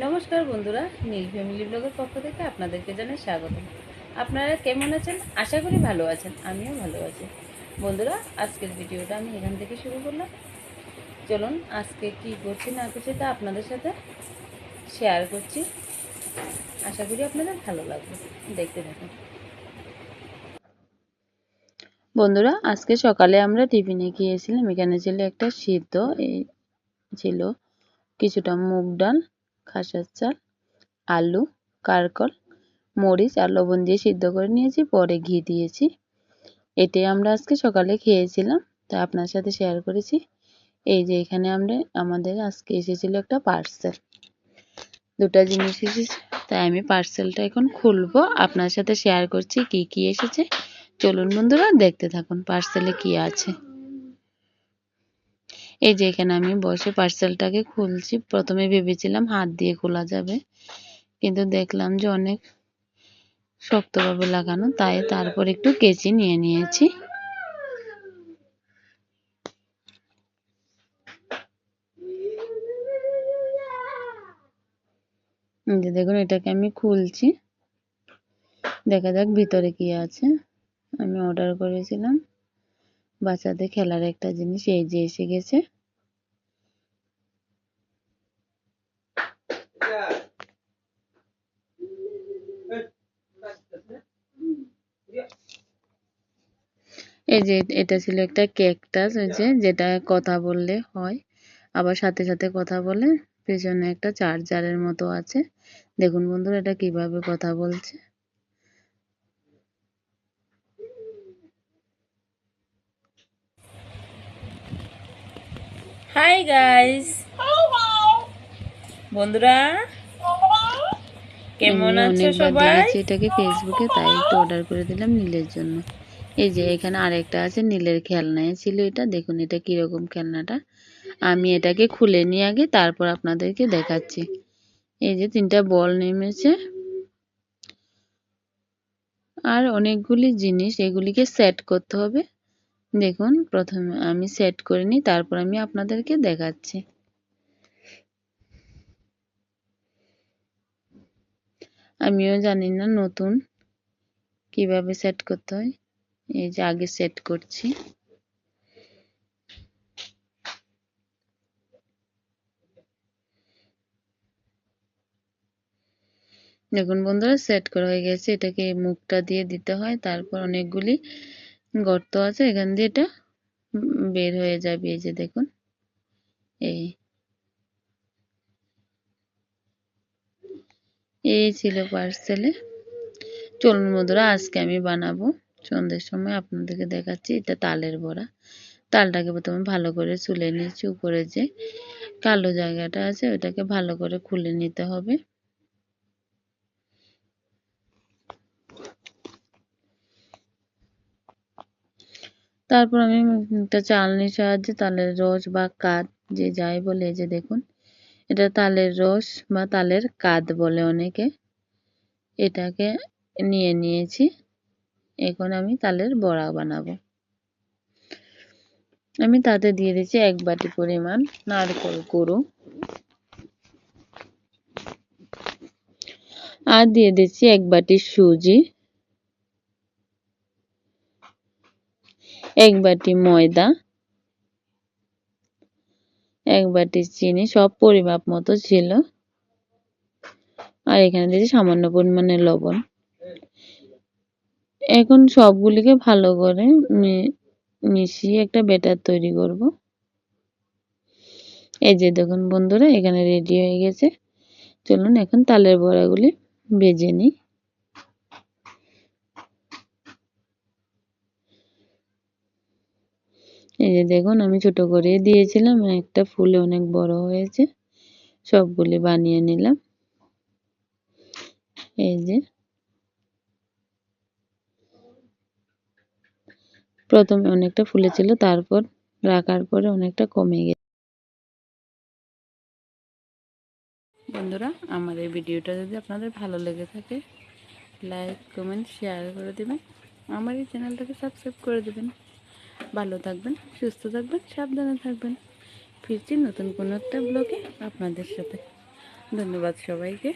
নমস্কার বন্ধুরা, নীল ফ্যামিলি ব্লগের পক্ষ থেকে আপনাদেরকে জানাই স্বাগত। আপনারা কেমন আছেন? আশা করি ভালো আছেন, আমিও ভালো আছি। বন্ধুরা, আজকের ভিডিওটা আমি এখান থেকে শুরু করলাম। চলুন, আজকে কি করছি না করছি তা আপনাদের সাথে শেয়ার করছি। আশা করি আপনাদের ভালো লাগবে। দেখতে থাকুন। বন্ধুরা, আজকে সকালে আমরা টিফিনে গিয়েছিলাম। এখানে ছিল একটা সিদ্ধ, এই ছিল কিছুটা মুগ ডাল। খাসার চাল, আলু কারকল মরিচ আর লবণ দিয়ে সিদ্ধ করে নিয়েছি, পরে ঘি দিয়েছি। এটাই আমরা আজকে সকালে খেয়েছিলাম তা আপনার সাথে শেয়ার করেছি। এই যে এখানে আমরা, আমাদের আজকে এসেছিল একটা পার্সেল দুটা জিনিস এসেছে, তাই আমি পার্সেলটা এখন খুলবো। আপনার সাথে শেয়ার করছি, কি কি এসেছে। চলুন বন্ধুরা, দেখতে থাকুন পার্সেলে কি আছে। এই যে এখানে আমি বসে পার্সেলটাকে খুলছি। প্রথমে ভেবেছিলাম হাত দিয়ে খোলা যাবে, কিন্তু দেখলাম যে অনেক শক্তভাবে লাগানো, তাই তারপর একটু কেচি নিয়ে নিয়েছি। যে দেখুন, এটাকে আমি খুলছি। দেখা যাক ভিতরে কি আছে। আমি অর্ডার করেছিলাম। বাচ্চাদের খেলার একটা জিনিস, এই যে এসে গেছে। এই যে এটা ছিল একটা কেকটাস ওই যে যেটা কথা বললে হয়। আবার সাথে সাথে কথা বলে পেছনে একটা চার্জারের মতো আছে। দেখুন বন্ধুরা, এটা কীভাবে কথা বলছে। হাই গাইস বন্ধুরা কেমন আছো সবাই? এটাকে ফেসবুকে তাই একটু অর্ডার করে দিলাম নীলের জন্য। এই যে এখানে আরেকটা আছে নীলের খেলনা। ছিল এটা দেখুন এটা কীরকম খেলনাটা। আমি এটাকে খুলে নিয়ে আগে তারপর আপনাদেরকে দেখাচ্ছি। এই যে তিনটা বল নেমেছে। আর অনেকগুলি জিনিস এগুলিকে সেট করতে হবে। দেখুন, প্রথমে আমি সেট করে নিই, তারপর আমি আপনাদেরকে দেখাচ্ছি। আমিও জানি না নতুন কীভাবে সেট করতে হয়। এই যে আগে সেট করছি। দেখুন বন্ধুরা সেট করা হয়ে গেছে। এটাকে মুখটা দিয়ে দিতে হয়, তারপর অনেকগুলি গর্ত আছে, এখান দিয়ে এটা বের হয়ে যাবে, এই যে দেখুন। এই। এই ছিল পার্সেলে চলুন বন্ধুরা, আজকে আমি বানাবো। সন্ধ্যের সময় আপনাদেরকে দেখাচ্ছি, এটা তালের বড়া। তালটাকে প্রথমে ভালো করে চুলে নিয়েছি, উপরে যে কালো জায়গাটা আছে, ওটাকে ভালো করে খুলে নিতে হবে। তারপর আমি একটা চালনির সাহায্যে তালের রস বা কাঠ যে যাই বলে যে দেখুন, এটা তালের রস বা তালের কাদ বলে অনেকে। এটাকে নিয়ে নিয়েছি, এখন আমি তালের বড়া বানাবো। আমি তাতে দিয়ে দিচ্ছি এক বাটি পরিমাণ নারকেল গুঁড়ো। আর দিয়ে দিচ্ছি এক বাটি সুজি। এক বাটি ময়দা, এক বাটি চিনি, সব পরিমাপ মতো ছিল। আর এখানে দিয়েছি সামান্য পরিমাণে লবণ। এখন সবগুলিকে ভালো করে মিশিয়ে একটা ব্যাটার তৈরি করব। এই যে দেখুন বন্ধুরা, এখানে রেডি হয়ে গেছে। চলুন এখন তালের বড়াগুলি ভেজে নিই। এই যে দেখুন, আমি ছোট করে দিয়েছিলাম, একটা ফুলে অনেক বড় হয়েছে, সবগুলি বানিয়ে নিলাম। এই যে। প্রথমে অনেকটা ফুলে ছিল, তারপর রাখার পরে অনেকটা কমে গেছে। বন্ধুরা, আমার এই ভিডিওটা যদি আপনাদের ভালো লেগে থাকে, লাইক, কমেন্ট, শেয়ার করে দেবেন। আমার এই চ্যানেলটাকে সাবস্ক্রাইব করে দেবেন। ভালো থাকবেন, সুস্থ থাকবেন, সাবধানে থাকবেন। ফিরছি নতুন কোনো একটা ব্লগে আপনাদের সাথে। ধন্যবাদ সবাইকে।